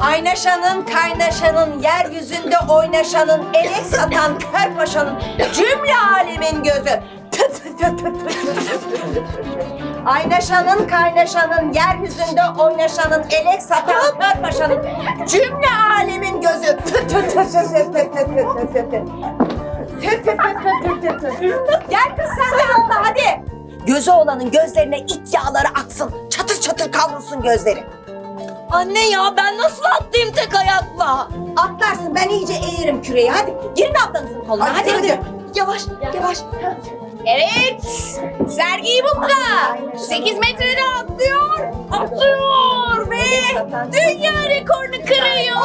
Aynaşanın, kaynaşanın, yeryüzünde oynaşanın, elek satan kör paşanın, cümle alemin gözü. Tı tı tı tı tı tı. Aynaşanın, kaynaşanın, yeryüzünde oynaşanın, elek satan kör paşanın, cümle alemin gözü. Gel kız sen de atla hadi. Gözü olanın gözlerine it yağları aksın. Çatır çatır kavrulsun gözleri. Anne ya ben nasıl atlayayım tek ayakla? Atlarsın ben iyice eğirim küreği. Hadi girin ablanızın koluna. Hadi hadi. Yavaş yavaş. Evet. Sergi Bukka. 8 metreden atlıyor. Atlıyor ve dünya rekorunu kırıyor.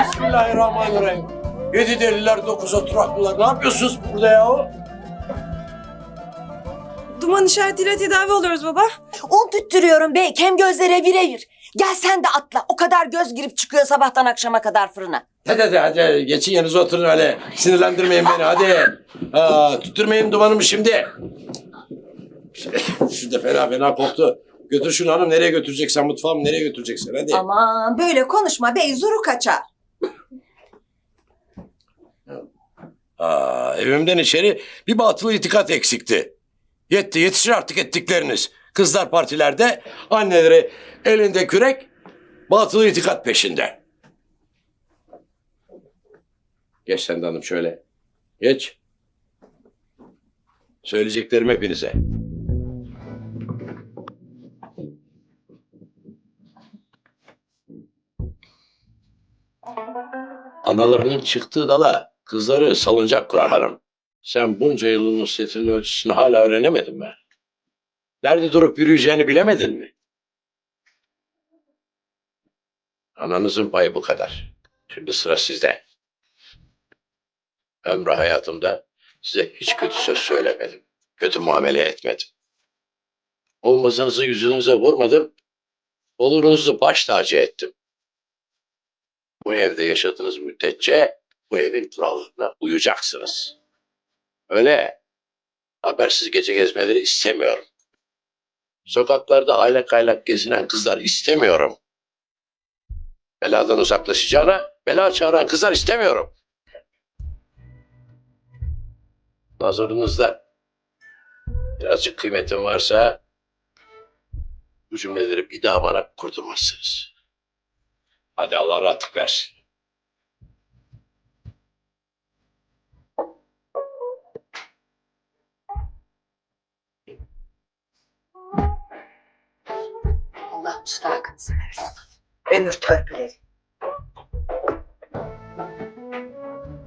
Bismillahirrahmanirrahim. Yedi deliler, dokuz oturaklılar. Ne yapıyorsunuz burada ya? Duman işaretiyle tedavi oluyoruz baba. Un tüttürüyorum bey. Kem gözlere birebir. Gel sen de atla. O kadar göz girip çıkıyor sabahtan akşama kadar fırına. Hadi hadi hadi geçin yanınıza oturun öyle. Sinirlendirmeyin beni hadi. Aa, tutturmayın dumanımı şimdi. Şu da fena fena koktu. Götür şunu hanım nereye götüreceksen mutfağımı nereye götüreceksen hadi. Aman böyle konuşma bey. Zuru kaçar. Aa, evimden içeri bir batıl itikat eksikti. Yetti yetişir artık ettikleriniz. Kızlar partilerde anneleri elinde kürek batıl itikat peşinde. Geç sen de hanım şöyle. Geç. Söyleyeceklerim hepinize. Analarının çıktığı dala kızları salıncak kurar hanım. Sen bunca yılın nusretinin ölçüsünü hala öğrenemedin mi? Nerede durup yürüyeceğini bilemedin mi? Ananızın payı bu kadar. Şimdi sıra sizde. Ömrü hayatımda size hiç kötü söz söylemedim. Kötü muamele etmedim. Olmazınızı yüzünüze vurmadım. Olurunuzu baş tacı ettim. Bu evde yaşadığınız müddetçe bu evin kurallarına uyacaksınız. Öyle habersiz gece gezmeleri istemiyorum. Sokaklarda aylak aylak gezinen kızlar istemiyorum. Beladan uzaklaşacağına bela çağıran kızlar istemiyorum. Nazarınızda birazcık kıymetim varsa bu cümleleri bir daha bana kurdurmazsınız. Hadi Allah rahatlık versin. Allah müstahakınızı versin. Ömür törpüleri.